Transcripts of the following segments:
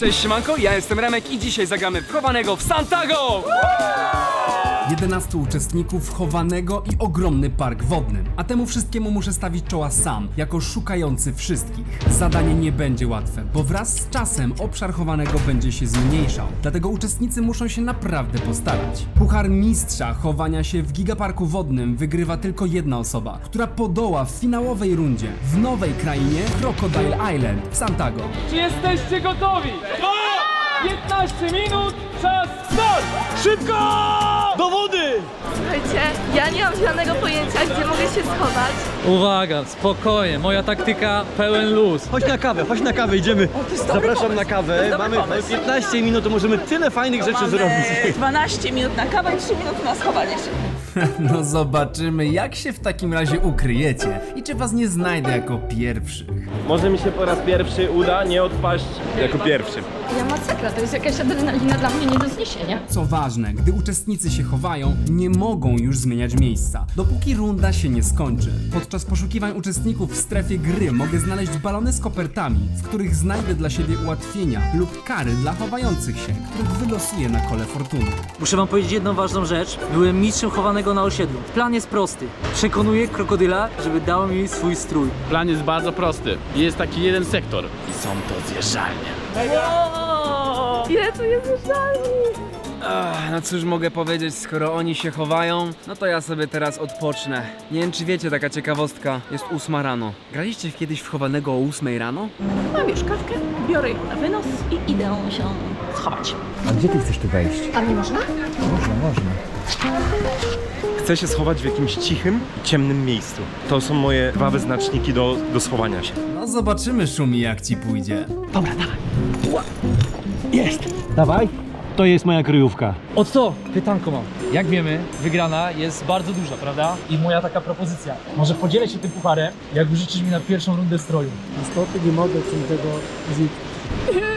Cześć siemanko, ja jestem Remek i dzisiaj zagramy w chowanego w Santago! 11 uczestników, chowanego i ogromny park wodny. A temu wszystkiemu muszę stawić czoła sam, jako szukający wszystkich. Zadanie nie będzie łatwe, bo wraz z czasem obszar chowanego będzie się zmniejszał. Dlatego uczestnicy muszą się naprawdę postarać. Puchar mistrza chowania się w gigaparku wodnym wygrywa tylko jedna osoba, która podoła w finałowej rundzie w nowej krainie Crocodile Island w Santago. Czy jesteście gotowi? 15 minut, czas start! Szybko! Do wody! Słuchajcie, ja nie mam żadnego pojęcia, gdzie mogę się schować. Uwaga, spokojnie, moja taktyka pełen luz. Chodź na kawę, chodź na kawę, idziemy. Zapraszam na kawę. Mamy, mamy 15 minut, to możemy tyle fajnych rzeczy zrobić. 12 minut na kawę i 3 minuty na schowanie się. No zobaczymy, jak się w takim razie ukryjecie i czy was nie znajdę jako pierwszych. Może mi się po raz pierwszy uda nie odpaść jako pierwszy. Ja masakra, to jest jakaś adrenalina dla mnie nie do zniesienia. Co ważne, gdy uczestnicy się chowają, nie mogą już zmieniać miejsca, dopóki runda się nie skończy. Podczas poszukiwań uczestników w strefie gry mogę znaleźć balony z kopertami, w których znajdę dla siebie ułatwienia lub kary dla chowających się, których wylosuję na kole fortuny. Muszę wam powiedzieć jedną ważną rzecz. Byłem mistrzem chowanego na osiedlu. Plan jest prosty. Przekonuję krokodyla, żeby dał mi swój strój. Plan jest bardzo prosty. Jest taki jeden sektor i są to zjeżdżalnie. Wow! Ile tu jest żali? Ach, no cóż mogę powiedzieć, skoro oni się chowają, no to ja sobie teraz odpocznę. Nie wiem czy wiecie, taka ciekawostka, jest ósma rano. Graliście kiedyś w chowanego o ósmej rano? Mam już kawkę, biorę ją na wynos i idę się schować. A nie można? Chcę się schować w jakimś cichym i ciemnym miejscu. To są moje dwa wyznaczniki do, do schowania się. No zobaczymy, Szumi, jak ci pójdzie. Dawaj. To jest moja kryjówka. O co? Pytanko mam. Jak wiemy, wygrana jest bardzo duża, prawda? I moja taka propozycja. Może podzielę się tym pucharem, jak użyczysz mi na pierwszą rundę stroju.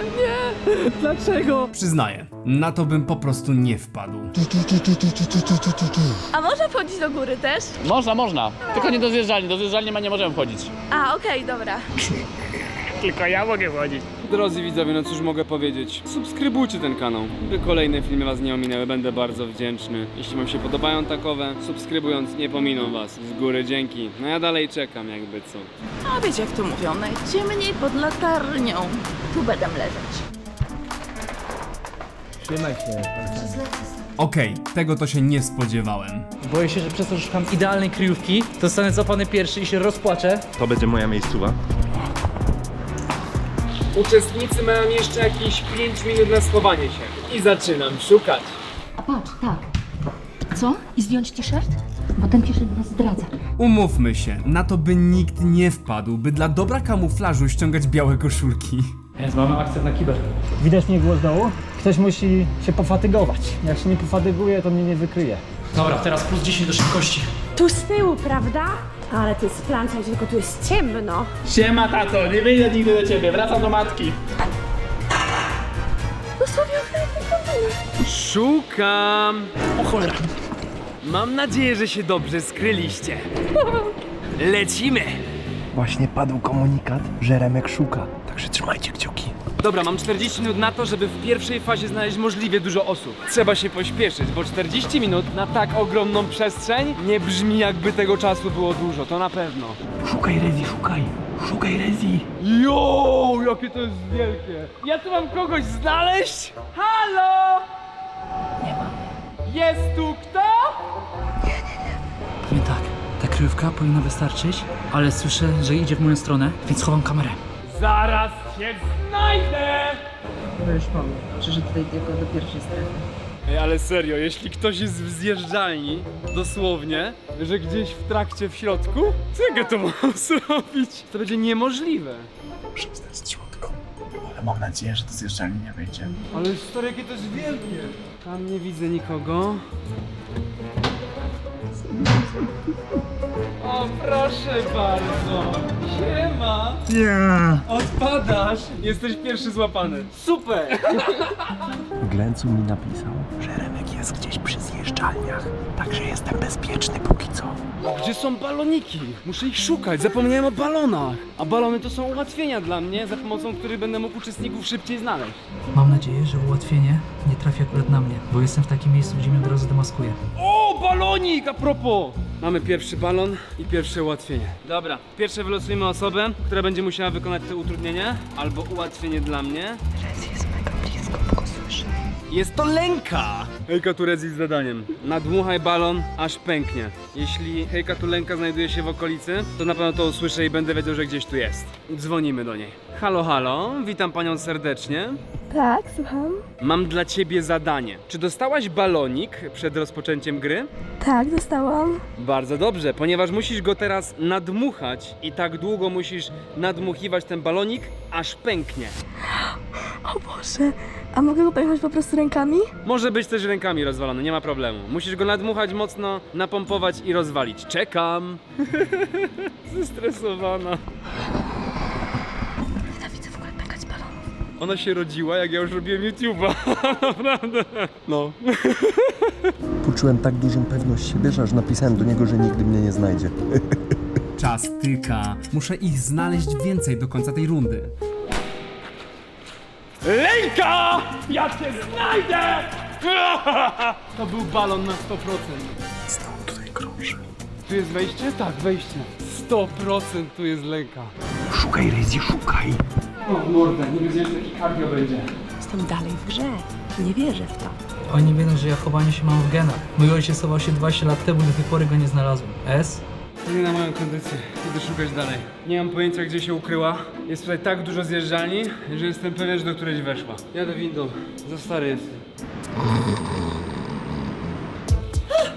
Przyznaję, na to bym po prostu nie wpadł. A można wchodzić do góry też? Można, można. Tylko nie do zjeżdżalni. Do zjeżdżalni ma nie możemy wchodzić. A, okej, dobra. Tylko ja mogę wchodzić. Drodzy widzowie, no cóż mogę powiedzieć. Subskrybujcie ten kanał, by kolejne filmy was nie ominęły. Będę bardzo wdzięczny. Jeśli wam się podobają takowe, subskrybując nie pominą was. Z góry dzięki. No ja dalej czekam jakby co. A wiecie jak to mówią, najciemniej pod latarnią. Tu będę leżeć. Okej, tego to się nie spodziewałem. Boję się, że przez to, że szukam idealnej kryjówki, to zostanę zapany pierwszy i się rozpłaczę. To będzie moja miejscowa. Uczestnicy mają jeszcze jakieś 5 minut na schowanie się. I zaczynam szukać. A patrz, tak. Co? I zdjąć t-shirt? Bo ten t-shirt nas zdradza. Umówmy się, na to by nikt nie wpadł, by dla dobra kamuflażu ściągać białe koszulki. Więc mamy akcent na kiber. Widać mnie było z dołu? Ktoś musi się pofatygować. Jak się nie pofatyguje, to mnie nie wykryje. Dobra, teraz plus 10 do szybkości. Tu z tyłu, prawda? Ale ty splancaj, tylko tu jest ciemno. Siema tato, nie wyjdę nigdy do ciebie. Wracam do matki. Szukam! O cholera! Mam nadzieję, że się dobrze skryliście. Lecimy! Właśnie padł komunikat, że Remek szuka, także trzymajcie kciuki. Dobra, mam 40 minut na to, żeby w pierwszej fazie znaleźć możliwie dużo osób. Trzeba się pośpieszyć, bo 40 minut na tak ogromną przestrzeń nie brzmi jakby tego czasu było dużo, to na pewno. Szukaj Rezi, szukaj! Szukaj Rezi! Jo, jakie to jest wielkie! Ja tu mam kogoś znaleźć? Halo! Nie ma. Jest tu kto? Powiem tak, ta kryjówka powinna wystarczyć, ale słyszę, że idzie w moją stronę, więc chowam kamerę. Zaraz cię znajdę! Przyszedł tutaj tylko do pierwszej strefy. Ej, ale serio, jeśli ktoś jest w zjeżdżalni, dosłownie, że gdzieś w trakcie w środku, co ja to mam zrobić? To będzie niemożliwe. Przestań strzutko. Ale mam nadzieję, że to zjeżdżalni nie wyjdzie. Ale stary, jakie to jest wielkie! Tam nie widzę nikogo. O, proszę bardzo. Siema. Nie. Odpadasz. Jesteś pierwszy złapany. Super. Glencu mi napisał, że Remek jest gdzieś przy zjeżdżalniach. Także jestem bezpieczny póki co. Gdzie są baloniki? Muszę ich szukać. Zapomniałem o balonach. A balony to są ułatwienia dla mnie, za pomocą których będę mógł uczestników szybciej znaleźć. Mam nadzieję, że ułatwienie nie trafi akurat na mnie, bo jestem w takim miejscu, gdzie mnie od razu demaskuje. O, balonik! A propos! Mamy pierwszy balon i pierwsze ułatwienie. Dobra, pierwsze wylosujemy osobę, która będzie musiała wykonać to utrudnienie albo ułatwienie dla mnie. Jest to Lenka! Hejka tu z zadaniem. Nadmuchaj balon, aż pęknie. Jeśli Hejka tu Lenka znajduje się w okolicy, to na pewno to usłyszę i będę wiedział, że gdzieś tu jest. Dzwonimy do niej. Halo, halo, witam panią serdecznie. Tak, słucham. Mam dla ciebie zadanie. Czy dostałaś balonik przed rozpoczęciem gry? Tak, dostałam. Bardzo dobrze, ponieważ musisz go teraz nadmuchać i tak długo musisz nadmuchiwać ten balonik, aż pęknie. O Boże, a mogę go pojechać po prostu rękami? Może być też rękami rozwalony, nie ma problemu. Musisz go nadmuchać mocno, napompować i rozwalić. Czekam. Zestresowana. Nienawidzę w ogóle pękać balonów. Ona się rodziła, jak ja już robiłem YouTube'a. Naprawdę. No. Poczułem tak dużą pewność siebie, że aż napisałem do niego, że nigdy mnie nie znajdzie. Czas tyka. Muszę ich znaleźć więcej do końca tej rundy. Lenka! Ja cię znajdę! To był balon na 100%. Stąd tutaj krąży. Tu jest wejście? Tak, wejście. 100% tu jest lęka. Szukaj, Rezi, szukaj. O mordę, nie wiedziałem, że taki cardio będzie. Jestem dalej w grze. Nie wierzę w to. Oni wiedzą, że ja chowanie się mam w genach. Mój ojciec chował się 20 lat temu do tej pory go nie znalazłem. S? To nie na moją kondycję. Idę szukać dalej. Nie mam pojęcia, gdzie się ukryła. Jest tutaj tak dużo zjeżdżalni, że jestem pewien, że do którejś weszła. Jadę windą. Za stary jestem.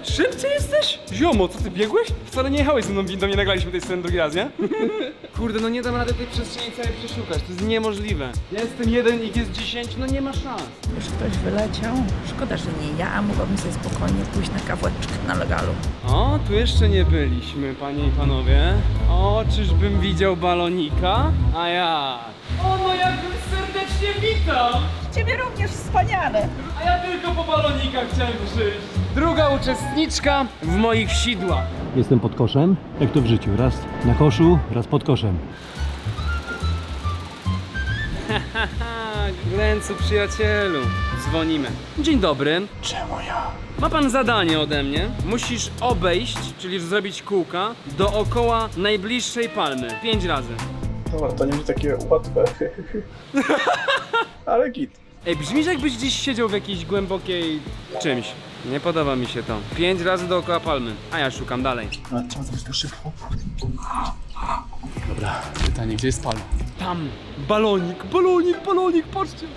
Szybciej jesteś? Ziomo, co ty biegłeś? Wcale nie jechałeś ze mną windą, nie nagraliśmy tej sceny drugi raz, nie? Kurde, no nie dam rady tej przestrzeni całej przeszukać, to jest niemożliwe. Ja jestem jeden, ich jest 10, no nie ma szans. Już ktoś wyleciał. Szkoda, że nie ja. Mogłabym sobie spokojnie pójść na kawałeczkę na legalu. O, tu jeszcze nie byliśmy, panie i panowie. O, czyżbym widział balonika? A ja. O, no jakbym serdecznie witam! Ciebie również wspaniale. A ja tylko po balonikach chciałem przyjść. Druga uczestniczka w moich sidłach. Jestem pod koszem, jak to w życiu. Raz na koszu, raz pod koszem. Glencu przyjacielu. Dzwonimy. Dzień dobry. Czemu ja? Ma pan zadanie ode mnie. Musisz obejść, czyli zrobić kółka, dookoła najbliższej palmy. Pięć razy. Dobra, to nie będzie takie łatwe. Ale git. Ej, brzmisz jakbyś gdzieś siedział w jakiejś głębokiej czymś. Nie podoba mi się to. Pięć razy dookoła palmy, a ja szukam dalej. A trzeba zrobić to szybko. Dobra, pytanie, gdzie jest palma? Tam, balonik, balonik, balonik, patrzcie.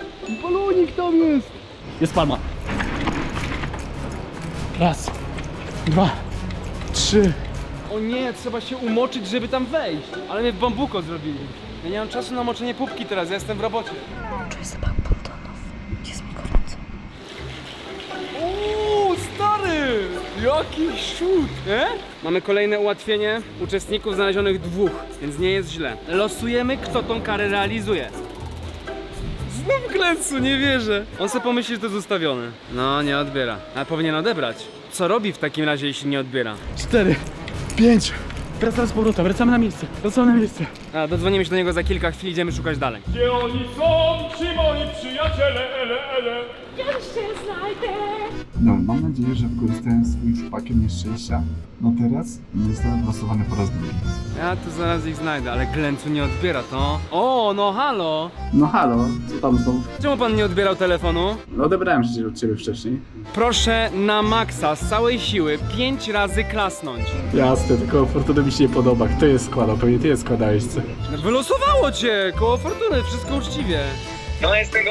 Balonik tam jest. Jest palma. Raz, dwa, trzy. O nie, trzeba się umoczyć, żeby tam wejść. Ale mnie w bambuko zrobili. Ja nie mam czasu na moczenie pupki teraz, ja jestem w robocie. Jaki szut, e? Mamy kolejne ułatwienie. Uczestników znalezionych dwóch, więc nie jest źle. Losujemy, kto tą karę realizuje. Znów Glencu, nie wierzę. On sobie pomyśli, że to jest ustawione. No, nie odbiera. Ale powinien odebrać. Co robi w takim razie, jeśli nie odbiera? Cztery, pięć. Wracamy z powrotem, wracamy na miejsce. Wracamy na miejsce. A, dodzwonimy się do niego za kilka chwil, idziemy szukać dalej. Gdzie oni są, ci moi przyjaciele, ele, ele. No, mam nadzieję, że wykorzystałem swój szpakiel nieszczęścia. No teraz zostałem losowany po raz drugi. Ja tu zaraz ich znajdę, ale Glencu nie odbiera to. O, no halo! No halo, co tam są? Czemu pan nie odbierał telefonu? No odebrałem przecież od ciebie wcześniej. Proszę na maksa z całej siły pięć razy klasnąć. Jasne, tylko Fortuna mi się nie podoba. Kto je składał? Pewnie ty je składałeś, co? Wylosowało cię! Koło fortuny, wszystko uczciwie. No jestem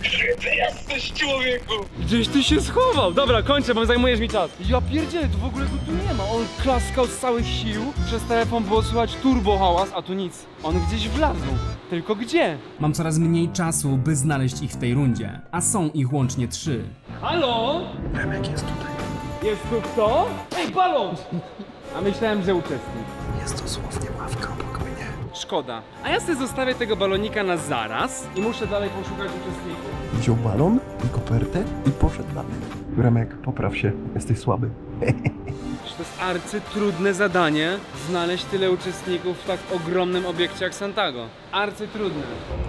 gotowy. Ty jesteś człowieku! Gdzieś ty się schował! Dobra, kończę, bo zajmujesz mi czas. Ja pierdzielę, to w ogóle go tu nie ma. On klaskał z całych sił. Przez telefon było słychać turbo hałas, a tu nic. On gdzieś wlazł. Tylko gdzie? Mam coraz mniej czasu, by znaleźć ich w tej rundzie, a są ich łącznie trzy. Halo? Remek jest tutaj. Jest tu kto? Ej, balon! A myślałem, że uczestnik. Jest dosłownie mnie. Szkoda. A ja sobie zostawię tego balonika na zaraz i muszę dalej poszukać uczestników. Wziął balon i kopertę i poszedł dalej. Remek, popraw się. Jesteś słaby. Przecież to jest arcytrudne zadanie znaleźć tyle uczestników w tak ogromnym obiekcie jak Santago. Arcytrudne.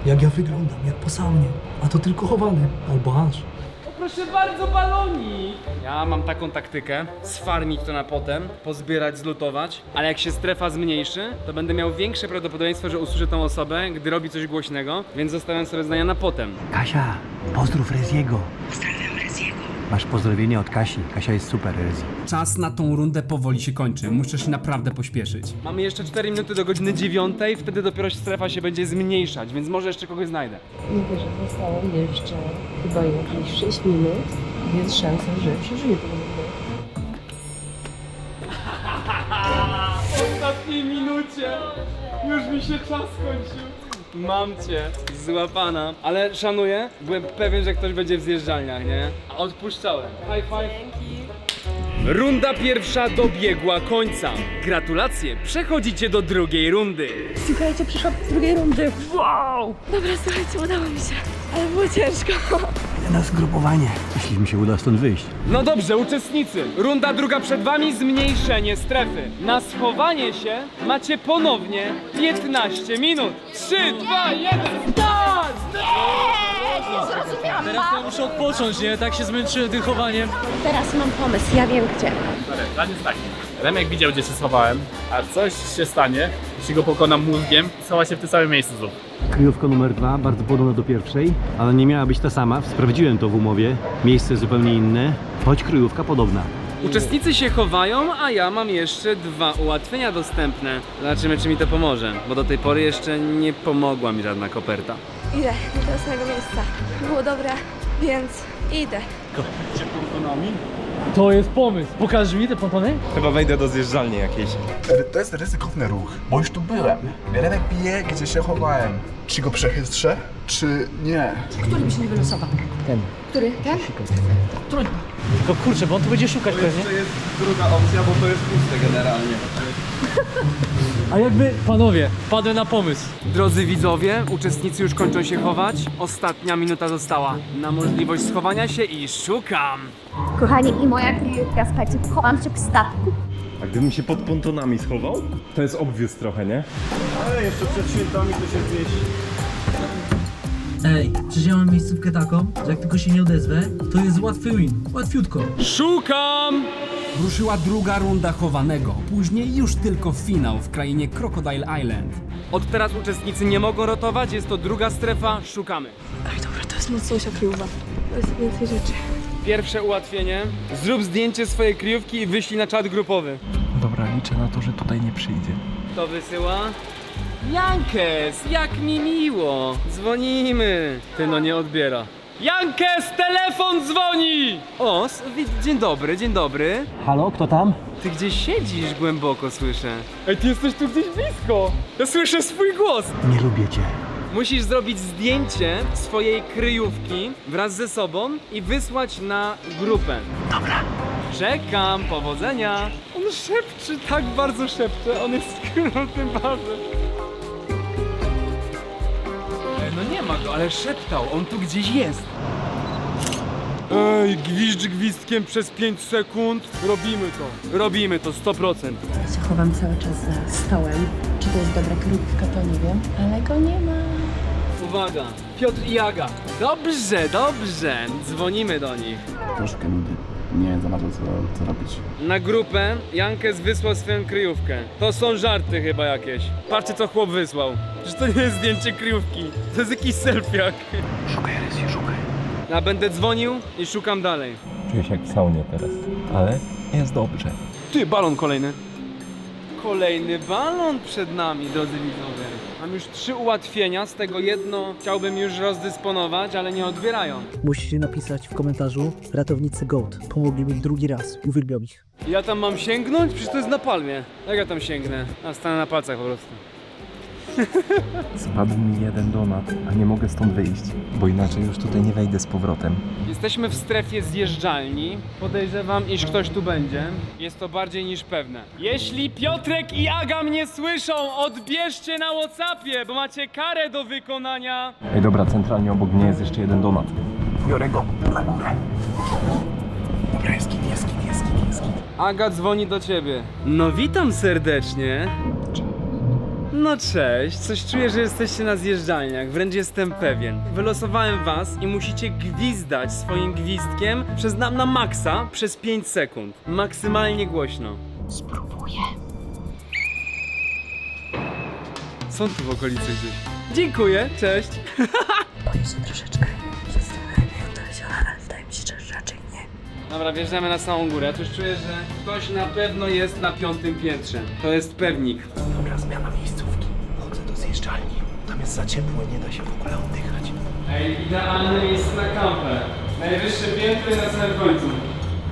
Jak ja wyglądam, jak po saunie. A to tylko chowane. Albo aż. Proszę bardzo, balonik! Ja mam taką taktykę, sfarmić to na potem, pozbierać, zlutować, ale jak się strefa zmniejszy, to będę miał większe prawdopodobieństwo, że usłyszę tą osobę, gdy robi coś głośnego, więc zostawiam sobie zdania na potem. Kasia, pozdrów Reziego. Masz pozdrowienie od Kasi. Kasia jest super, Rezi. Czas na tą rundę powoli się kończy, muszę się naprawdę pośpieszyć. Mamy jeszcze 4 minuty do godziny 9, wtedy dopiero strefa się będzie zmniejszać, więc może jeszcze kogoś znajdę. Mówię, że zostało jeszcze chyba jakieś 6 minut, więc szansa, że przeżyję tę rundę. W ostatniej minucie już mi się czas skończył. Mam cię, złapana. Ale szanuję, byłem pewien, że ktoś będzie w zjeżdżalniach, nie? A odpuszczałem. High five. Runda pierwsza dobiegła końca. Gratulacje, przechodzicie do drugiej rundy. Słuchajcie, przyszłam z drugiej rundy. Wow! Dobra, słuchajcie, udało mi się. Ale było ciężko. Na zgrupowanie. Jeśli mi się uda stąd wyjść. No dobrze, uczestnicy. Runda druga przed wami, zmniejszenie strefy. Na schowanie się macie ponownie 15 minut. 3, 2, 1, start! Teraz to ja muszę odpocząć, nie? Tak się zmęczyłem dychowaniem. Teraz mam pomysł, ja wiem gdzie. Plan jest taki. Remek widział, gdzie się schowałem, a coś się stanie, jeśli go pokonam mózgiem i schowa się w tym samym miejscu znów. Kryjówka numer dwa, bardzo podobna do pierwszej, ale nie miała być ta sama. Sprawdziłem to w umowie. Miejsce zupełnie inne, choć kryjówka podobna. Uczestnicy się chowają, a ja mam jeszcze dwa ułatwienia dostępne. Zobaczymy, czy mi to pomoże, bo do tej pory jeszcze nie pomogła mi żadna koperta. Idę do tego samego miejsca. Było dobre, więc idę. To jest pomysł. Pokażesz mi te pontony? Chyba wejdę do zjeżdżalni jakiejś. To jest ryzykowny ruch, bo już tu byłem. Remek wie, gdzie się chowałem. Czy go przechytrzę, czy nie? Który by się nie wylosował? Ten. Który? Ten? Trudno. Tylko kurczę, bo on tu będzie szukać pewnie. jest druga opcja, bo to jest puste generalnie. A jakby, panowie, padłem na pomysł. Drodzy widzowie, uczestnicy już kończą się chować. Ostatnia minuta została na możliwość schowania się i szukam. Kochani, i moja kryjówka, słuchajcie, chowam się w statku. A gdybym się pod pontonami schował? To jest obvious trochę, nie? Ale jeszcze przed świętami to się zmieści. Ej, przecież ja mam miejscówkę taką, że jak tylko się nie odezwę, to jest łatwy win. Łatwiutko. Szukam! Ruszyła druga runda chowanego, później już tylko finał w krainie Crocodile Island. Od teraz uczestnicy nie mogą rotować, jest to druga strefa, szukamy. Ej, dobra, to jest mocniejsza kryjówa. To jest więcej rzeczy. Pierwsze ułatwienie. Zrób zdjęcie swojej kryjówki i wyślij na czat grupowy. Dobra, liczę na to, że tutaj nie przyjdzie. Kto wysyła? Jankes, jak mi miło. Dzwonimy. Ty no nie odbiera. Jankes, telefon dzwoni! O, s- dzień dobry, dzień dobry. Halo, kto tam? Ty gdzieś siedzisz głęboko, słyszę. Ej, ty jesteś tu gdzieś blisko. Ja słyszę swój głos. Nie lubię cię. Musisz zrobić zdjęcie swojej kryjówki wraz ze sobą i wysłać na grupę. Dobra. Czekam, powodzenia. On szepczy, tak bardzo szepcze, on jest bazem. Ej, no nie ma go, ale szeptał, on tu gdzieś jest. Ej, gwizdź gwizdkiem przez 5 sekund. Robimy to, robimy to, 100%. Ja się chowam cały czas za stołem. Czy to jest dobra kryjówka, to nie wiem, ale go nie ma. Uwaga, Piotr i Jaga. Dobrze, dobrze, dzwonimy do nich. Troszkę nudy. Nie wiem za bardzo co, co robić. Na grupę Jankes wysłał swoją kryjówkę. To są żarty chyba jakieś. Patrzcie co chłop wysłał. Że to nie jest zdjęcie kryjówki. To jest jakiś selfiak. Szukaj, Rezi, szukaj. Ja będę dzwonił i szukam dalej. Czuję się jak w saunie teraz, ale jest dobrze. Ty, balon kolejny. Kolejny balon przed nami, drodzy widzowie. Mam już trzy ułatwienia, z tego jedno chciałbym już rozdysponować, ale nie odbierają. Musicie napisać w komentarzu ratownicy GOAT. Pomogli mi drugi raz. Uwielbiam ich. Ja tam mam sięgnąć? Przecież to jest na palmie. Jak ja tam sięgnę? A stanę na palcach po prostu. Spadł mi jeden donat, a nie mogę stąd wyjść, bo inaczej już tutaj nie wejdę z powrotem. Jesteśmy w strefie zjeżdżalni. Podejrzewam, iż ktoś tu będzie. Jest to bardziej niż pewne. Jeśli Piotrek i Aga mnie słyszą, odbierzcie na Whatsappie, bo macie karę do wykonania. Ej, dobra, centralnie obok mnie jest jeszcze jeden donat. Biorę go na górę. Dobra, jest git, jest git, jest git, jest git. Aga dzwoni do ciebie. No witam serdecznie. No cześć, coś czuję, że jesteście na zjeżdżalniach, wręcz jestem pewien. Wylosowałem was i musicie gwizdać swoim gwizdkiem przez nam na maksa przez 5 sekund. Maksymalnie głośno. Spróbuję. Są tu w okolicy gdzieś. Dziękuję, cześć. Boję się troszeczkę. Zastanawiam się, ale wydaje mi się, że raczej nie. Dobra, wjeżdżamy na samą górę. Coś czuję, że ktoś na pewno jest na piątym piętrze. To jest pewnik. Dobra, zmiana miejscówki. Tam jest za ciepło, nie da się w ogóle oddychać. Ej, idealne miejsce na kampę. Najwyższe piętro i na samym końcu.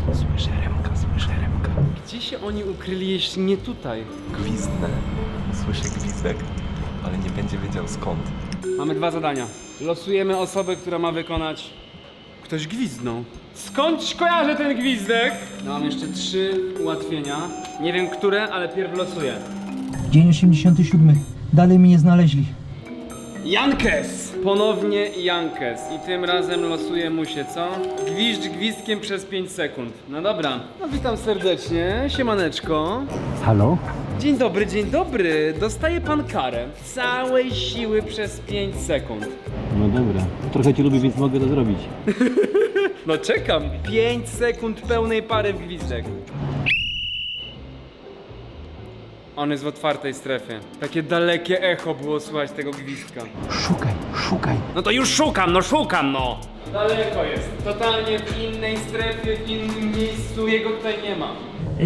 Słyszę Remka, słyszę Remka. Gdzie się oni ukryli, jeśli nie tutaj? Gwizdnę. Słyszę gwizdek, ale nie będzie wiedział skąd. Mamy dwa zadania. Losujemy osobę, która ma wykonać... Ktoś gwizdnął. Skąd kojarzę ten gwizdek? No, mam jeszcze trzy ułatwienia. Nie wiem które, ale pierw losuję. Dzień 87. Dalej mnie nie znaleźli. Jankes! Ponownie Jankes. I tym razem losuje mu się co? Gwizdź gwizdkiem przez 5 sekund. No dobra. No witam serdecznie. Siemaneczko. Halo? Dzień dobry, dzień dobry. Dostaje pan karę. Całej siły przez 5 sekund. No dobra. Trochę cię lubię, więc mogę to zrobić. No czekam. 5 sekund pełnej pary w gwizdek. On jest w otwartej strefie. Takie dalekie echo było słychać tego gwizdka. Szukaj, szukaj. No to już szukam, no szukam, no! Daleko jest. Totalnie w innej strefie, w innym miejscu. Jego tutaj nie ma.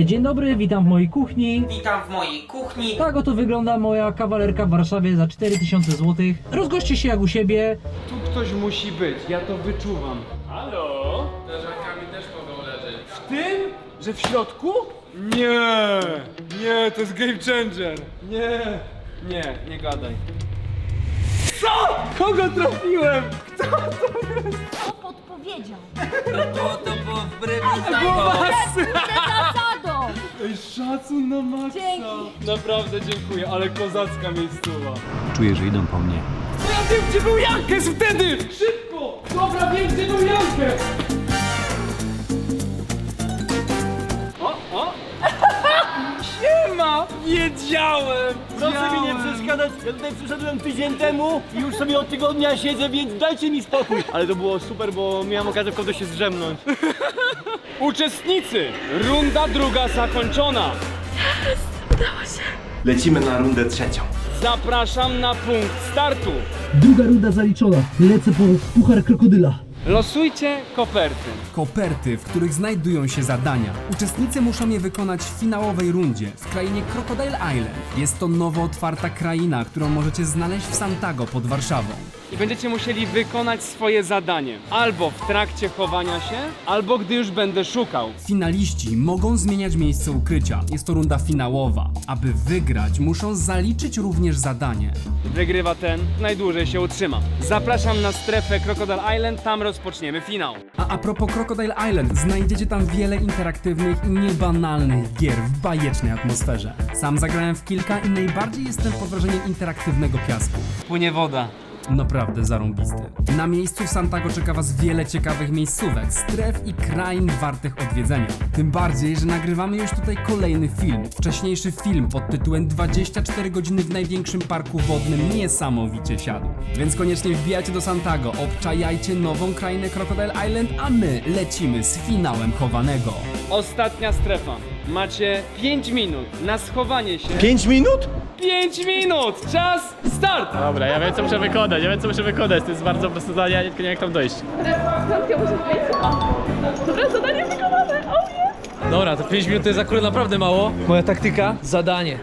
Dzień dobry, witam w mojej kuchni. Witam w mojej kuchni. Tak oto wygląda moja kawalerka w Warszawie za 4000 zł. Rozgoście się jak u siebie. Tu ktoś musi być, ja to wyczuwam. Halo? Leżakami też mogą leżeć. W tym? Że w środku? Nie! Nie, to jest game changer! Nie! Nie, nie gadaj. Co? Kogo trafiłem? Kto to jest? Kto podpowiedział? To, to było wbrew Głowasy! Zasadą! Ej, szacun na maksa! Dzięki. Naprawdę dziękuję, ale kozacka miejscowa. Czuję, że idą po mnie. No ja wiem, gdzie był Jankes wtedy! Szybko! Dobra, wiem, gdzie był Jankes! Wiedziałem! Proszę mi nie przeszkadzać, ja tutaj przyszedłem tydzień temu i już sobie od tygodnia siedzę, więc dajcie mi spokój. Ale to było super, bo miałem okazję w kogoś się zdrzemnąć. Uczestnicy! Runda druga zakończona! Udało się. Lecimy na rundę trzecią. Zapraszam na punkt startu! Druga runda zaliczona. Lecę po puchar krokodyla. Losujcie koperty. Koperty, w których znajdują się zadania. Uczestnicy muszą je wykonać w finałowej rundzie w krainie Crocodile Island. Jest to nowo otwarta kraina, którą możecie znaleźć w Santago pod Warszawą. I będziecie musieli wykonać swoje zadanie. Albo w trakcie chowania się, albo gdy już będę szukał. Finaliści mogą zmieniać miejsce ukrycia. Jest to runda finałowa. Aby wygrać, muszą zaliczyć również zadanie. Wygrywa ten, najdłużej się utrzyma. Zapraszam na strefę Crocodile Island, tam rozpoczniemy finał. A a propos Crocodile Island, znajdziecie tam wiele interaktywnych i niebanalnych gier w bajecznej atmosferze. Sam zagrałem w kilka i najbardziej jestem pod wrażeniem interaktywnego piasku. Płynie woda. Naprawdę zarąbisty. Na miejscu w Santago czeka Was wiele ciekawych miejscówek, stref i krain wartych odwiedzenia. Tym bardziej, że nagrywamy już tutaj kolejny film. Wcześniejszy film pod tytułem 24 godziny w największym parku wodnym niesamowicie siadł. Więc koniecznie wbijajcie do Santago, obczajajcie nową krainę Crocodile Island, a my lecimy z finałem chowanego. Ostatnia strefa. Macie 5 minut na schowanie się. 5 minut? 5 minut! Czas, start! Dobra, ja wiem co muszę wykonać, ja wiem co muszę wykonać. To jest bardzo proste zadanie, ja nie tylko nie wiem jak tam dojść. Muszę. Dobra, zadanie wykonane. O nie! Dobra, to 5 minut to jest akurat naprawdę mało. Moja taktyka, zadanie.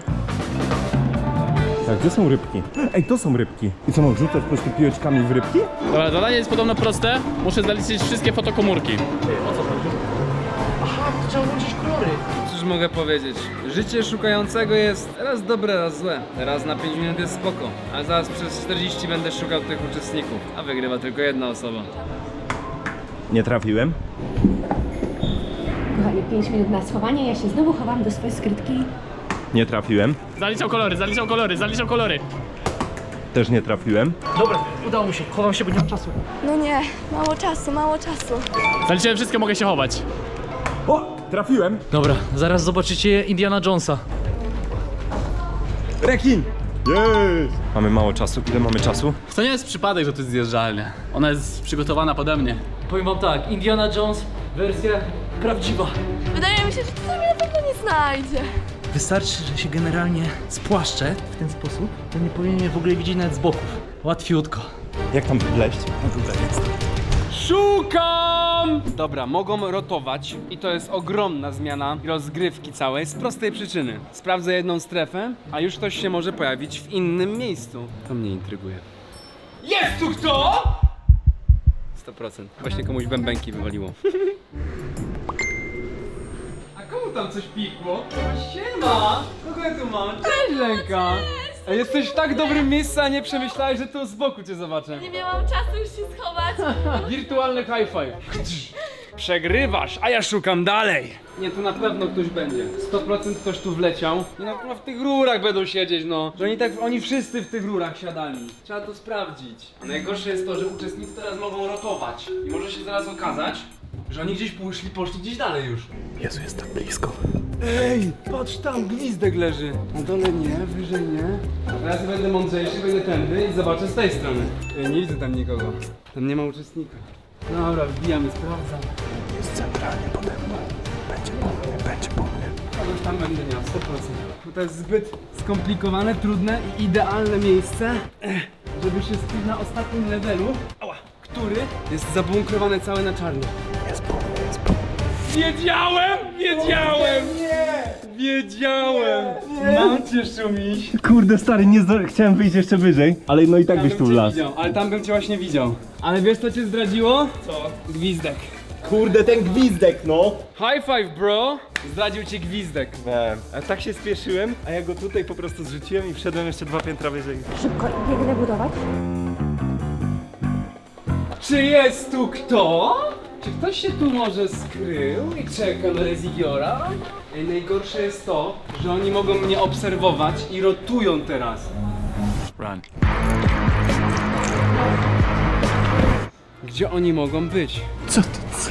Tak, gdzie są rybki? Ej, to są rybki. I co, mam rzucać po prostu piłeczkami w rybki? Dobra, zadanie jest podobno proste. Muszę zaliczyć wszystkie fotokomórki. Aha, to trzeba kolory. Cóż mogę powiedzieć? Życie szukającego jest raz dobre, raz złe. Teraz na 5 minut jest spoko, a zaraz przez 40 będę szukał tych uczestników, a wygrywa tylko jedna osoba. Nie trafiłem. Kochanie, 5 minut na schowanie, ja się znowu chowam do swojej skrytki. Nie trafiłem. Zaliczał kolory, zaliczał kolory, zaliczał kolory. Też nie trafiłem. Dobra, udało mi się, chowam się, bo nie mam czasu. No nie, mało czasu, mało czasu. Zaliczyłem wszystkie, mogę się chować. Trafiłem. Dobra, zaraz zobaczycie Indiana Jonesa. Rekin! Jest! Mamy mało czasu. Ile mamy czasu? To nie jest przypadek, że to jest zjeżdżalnia. Ona jest przygotowana pode mnie. Powiem wam tak, Indiana Jones, wersja prawdziwa. Wydaje mi się, że to mnie na pewno nie znajdzie. Wystarczy, że się generalnie spłaszczę w ten sposób, to nie powinien mnie w ogóle widzieć nawet z boków. Łatwiutko. Jak tam wleźć? No tutaj jest. Szukam! Dobra, mogą rotować i to jest ogromna zmiana rozgrywki całej z prostej przyczyny. Sprawdzę jedną strefę, a już ktoś się może pojawić w innym miejscu. To mnie intryguje. Jest tu kto? 100%. Właśnie komuś bębenki wywaliło. A komu tam coś pikło? O, siema! Kogo ja tu mam? Cześć, Lenka! A jesteś w tak dobrym miejscu, a nie przemyślałeś, że tu z boku cię zobaczę. Nie miałam czasu już się schować. Wirtualny high five. Przegrywasz, a ja szukam dalej. Nie, tu na pewno ktoś będzie. 100% ktoś tu wleciał. I na pewno w tych rurach będą siedzieć, no. Że oni tak, oni wszyscy w tych rurach siadali. Trzeba to sprawdzić. A najgorsze jest to, że uczestnicy teraz mogą rotować. I może się zaraz okazać, że oni gdzieś poszli, poszli gdzieś dalej już. Jezu, jest tak blisko. Ej, patrz tam, gwizdek leży. Na dole nie, wyżej nie. Teraz będę mądrzejszy, będę tędy i zobaczę z tej strony. Ej, nie widzę tam nikogo. Tam nie ma uczestnika. Dobra, wbijamy, sprawdzam. Jest centralnie pode mną. Będzie po mnie, będzie po mnie. Kogoś tam będę miał, 100%. Bo to jest zbyt skomplikowane, trudne i idealne miejsce, eh, żeby się skupić na ostatnim levelu, ała, który jest zabunkrowany cały na czarno. Jest po mnie, jest po mnie. Wiedziałem! Wiedziałem! Nie! Wiedziałem! Mam cię, Szumiś! Kurde stary, nie chciałem wyjść jeszcze wyżej, ale no i tak Tam byś tu wlazł. widział, ale tam bym cię właśnie widział. Ale wiesz co cię zdradziło? Co? Gwizdek. Kurde, ten gwizdek, no! High five, bro! Zdradził cię gwizdek. A tak się spieszyłem, a ja go tutaj po prostu zrzuciłem i wszedłem jeszcze dwa piętra wyżej. Szybko, biegnę budować. Czy jest tu kto? Czy ktoś się tu może skrył i czeka na Rezigiora? Ej, najgorsze jest to, że oni mogą mnie obserwować i rotują teraz. Run. Gdzie oni mogą być? Co ty, co?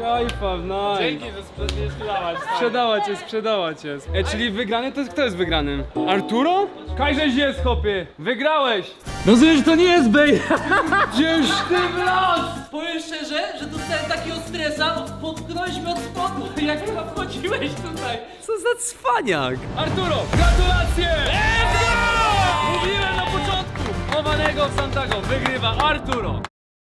Kajfa, nice. Dzięki, że sprzedałaś. Sprzedała cię, sprzedała cię. E, czyli wygrany to jest kto jest wygranym? Arturo? Kajżeś jest, chłopie! Wygrałeś! Rozumiem, że to nie jest Bej! Gdzieś ty w los! Powiem szczerze, że dostałem takiego stresa, potknąłeś mnie od spodu, jak chyba wchodziłeś tutaj. Co za cwaniak! Arturo, gratulacje! Let's go! Mówiłem na początku! Chowanego w Santago wygrywa Arturo.